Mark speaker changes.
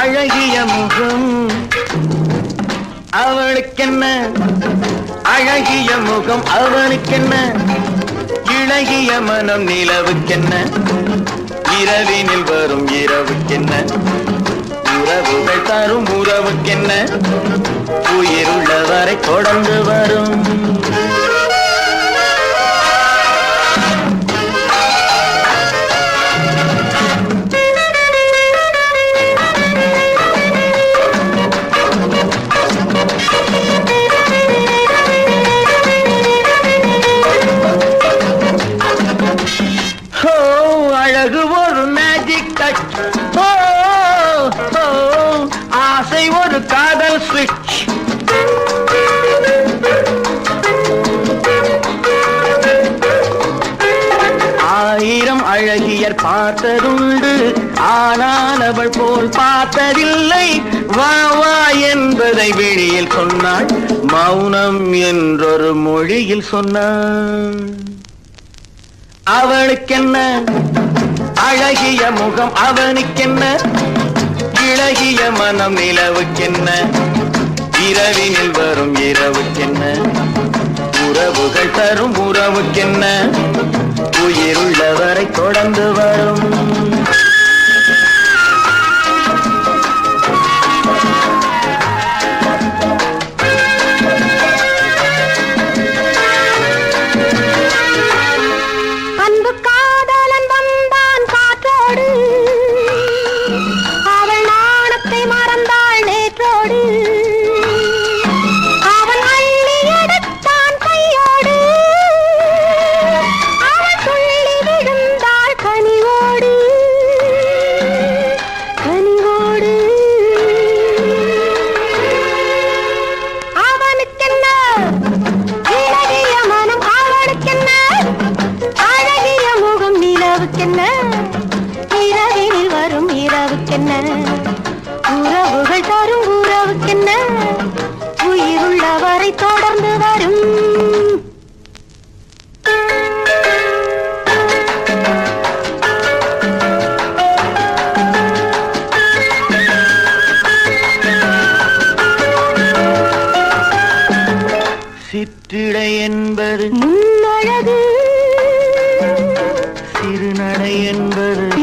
Speaker 1: அழகிய முகம். அவளுக்கென்ன? அழகிய முகம். அவளுக்கென்ன? இழகிய மனம் நிலவுக்கென்ன? இரவினில் வரும் இரவுக்கென்ன? உறவுகள் தரும் உறவுக்கென்ன? உயிருள்ள தொடர்ந்து வரும். ஒரு காதல் சுவிட்ச் ஆயிரம் அழகியர் பார்த்ததுண்டு ஆனால் அவள் போல் பார்த்ததில்லை. வா வா என்பதை வெளியில் சொன்னாள். மௌனம் என்றொரு மொழியில் சொன்னாள். அவளுக்கென்ன? அழகிய முகம் அவனுக்கென்ன? இழகிய மனம் நிலவுக்கென்ன? இரவினில் வரும் இரவுக்கென்ன? உறவுகள் தரும் உறவுக்கென்ன? உயிருள்ளவரை தொடர்ந்து வரும்.
Speaker 2: இரவினில் வரும் இரவுக்கென்ன? உறவுகள் தரும் உறவுக்கென்ன? உயிருள்ளவரை தொடர்ந்து வரும்.
Speaker 1: சிற்றிடை என்பது
Speaker 2: முன்னழகு.
Speaker 1: திருநடை என்பது